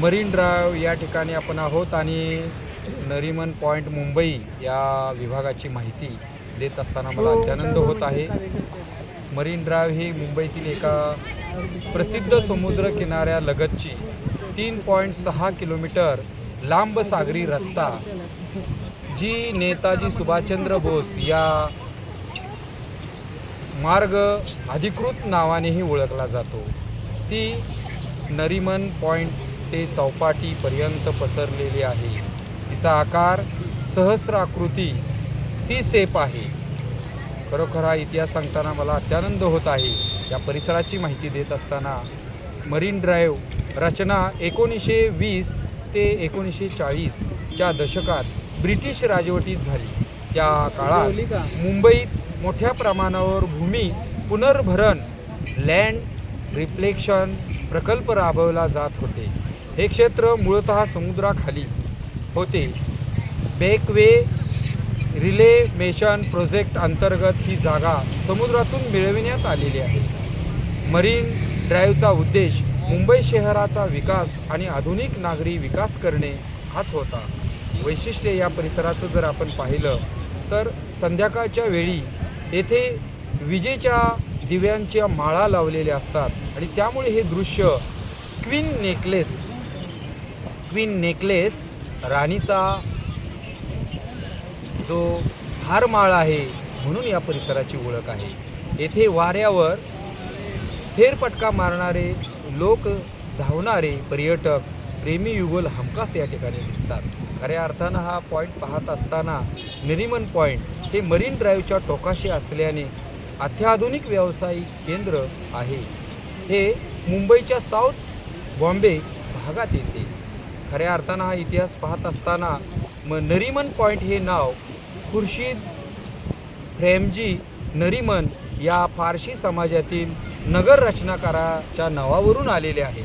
Marine drive या ठिकाणी आपण आहोत आणि नरिमन पॉईंट मुंबई या विभागाची माहिती देत असताना मला अत्यानंद होत आहे. मरीन ड्राईव्ह ही मुंबईतील एका प्रसिद्ध समुद्र किनाऱ्यालगतची तीन पॉईंट सहा किलोमीटर लांब सागरी रस्ता जी नेताजी सुभाषचंद्र बोस या मार्ग अधिकृत नावानेही ओळखला जातो. ती नरिमन पॉईंट ते चौपाटीपर्यंत पसरलेली आहे. तिचा आकार सहस्राकृती सी सेप आहे. खरोखर हा इतिहास सांगताना मला अत्यानंद होत आहे. या परिसराची माहिती देत असताना मरीन ड्राईव्ह रचना एकोणीसशे वीस ते एकोणीसशे चाळीसच्या दशकात ब्रिटिश राजवटीत झाली. त्या काळात मुंबईत मोठ्या प्रमाणावर भूमी पुनर्भरण लँड रिफ्लेक्शन प्रकल्प राबवला जात होते. हे क्षेत्र मूळतः समुद्राखाली होते. बेकवे रिलेमेशन प्रोजेक्ट अंतर्गत ही जागा समुद्रातून मिळविण्यात आलेली आहे. मरीन ड्राईव्हचा उद्देश मुंबई शहराचा विकास आणि आधुनिक नागरी विकास करणे हाच होता. वैशिष्ट्य या परिसराचं जर आपण पाहिलं तर संध्याकाळच्या वेळी येथे विजेच्या दिव्यांच्या माळा लावलेल्या असतात आणि त्यामुळे हे दृश्य क्वीन नेकलेस क्वीन नेकलेस राणीचा जो हारमाळ आहे म्हणून या परिसराची ओळख आहे. येथे वाऱ्यावर फेरपटका मारणारे लोक धावणारे पर्यटक प्रेमी युगल हमखास या ठिकाणी दिसतात. खऱ्या अर्थानं हा पॉईंट पाहत असताना निरीमन पॉईंट हे मरीन ड्राईव्हच्या टोकाशी असल्याने अत्याधुनिक व्यावसायिक केंद्र आहे. हे मुंबईच्या साऊथ बॉम्बे भागात येते. खऱ्या अर्थानं हा इतिहास पाहत असताना म नरिमन पॉईंट हे नाव खुर्शीद फ्रेमजी नरिमन या फारशी समाजातील नगर रचनाकाराच्या नावावरून आलेले आहे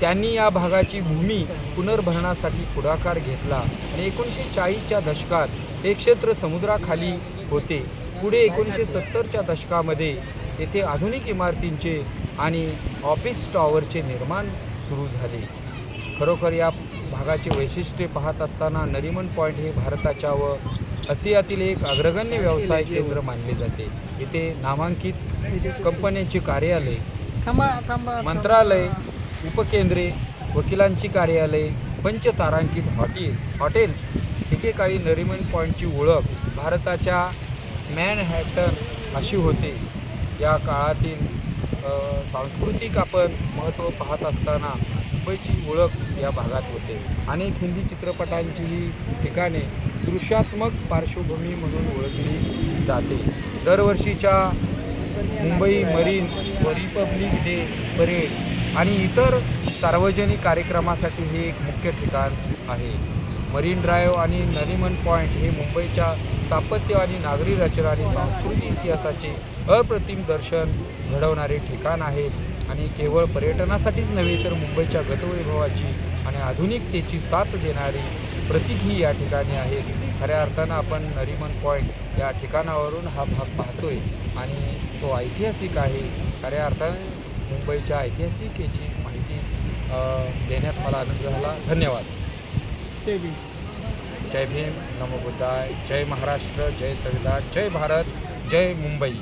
त्यांनी या भागाची भूमी पुनर्भरणासाठी पुढाकार घेतला आणि एकोणीसशे चाळीसच्या दशकात हे क्षेत्र समुद्राखाली होते. पुढे एकोणीसशे सत्तरच्या दशकामध्ये येथे आधुनिक इमारतींचे आणि ऑफिस टॉवरचे निर्माण सुरू झाले. खरोखर या भागाचे वैशिष्ट्ये पाहत असताना नरिमन पॉईंट हे भारताच्या व आशियातील एक अग्रगण्य व्यवसाय केंद्र मानले जाते. येथे नामांकित कंपन्यांचे कार्यालय मंत्रालय उपकेंद्रे वकिलांची कार्यालय पंचतारांकित हॉटेल हॉटेल्स एकेकाळी नरिमन पॉईंटची ओळख भारताच्या मॅनहॅटन अशी होते. या काळातील सांस्कृतिक आपण महत्त्व पाहत असताना मुंबईची ओळख या भागात होते. अनेक हिंदी चित्रपटांची ही ठिकाणे दृश्यात्मक पार्श्वभूमी म्हणून ओळखली जाते. दरवर्षीच्या मुंबई मरीन व रिपब्लिक डे परेड आणि इतर सार्वजनिक कार्यक्रमासाठी हे एक मुख्य ठिकाण आहे. मरीन ड्राईव्ह आणि नरिमन पॉईंट हे मुंबईच्या स्थापत्य आणि नागरी रचना आणि सांस्कृतिक इतिहासाचे अप्रतिम दर्शन घडवणारे ठिकाण आहे. आणि केवळ पर्यटनासाठीच नव्हे तर मुंबईच्या गतवैभवाची आणि आधुनिकतेची साथ देणारी प्रतीक ही या ठिकाणी आहे. खऱ्या अर्थानं आपण नरिमन पॉईंट या ठिकाणावरून हा भाग पाहतोय आणि तो ऐतिहासिक आहे. खऱ्या अर्थाने मुंबईच्या ऐतिहासिकेची माहिती देण्यात मला आनंद झाला. धन्यवाद. ते बी. जय भीम नमो बुद्धाय जय महाराष्ट्र जय संविधान जय भारत जय मुंबई.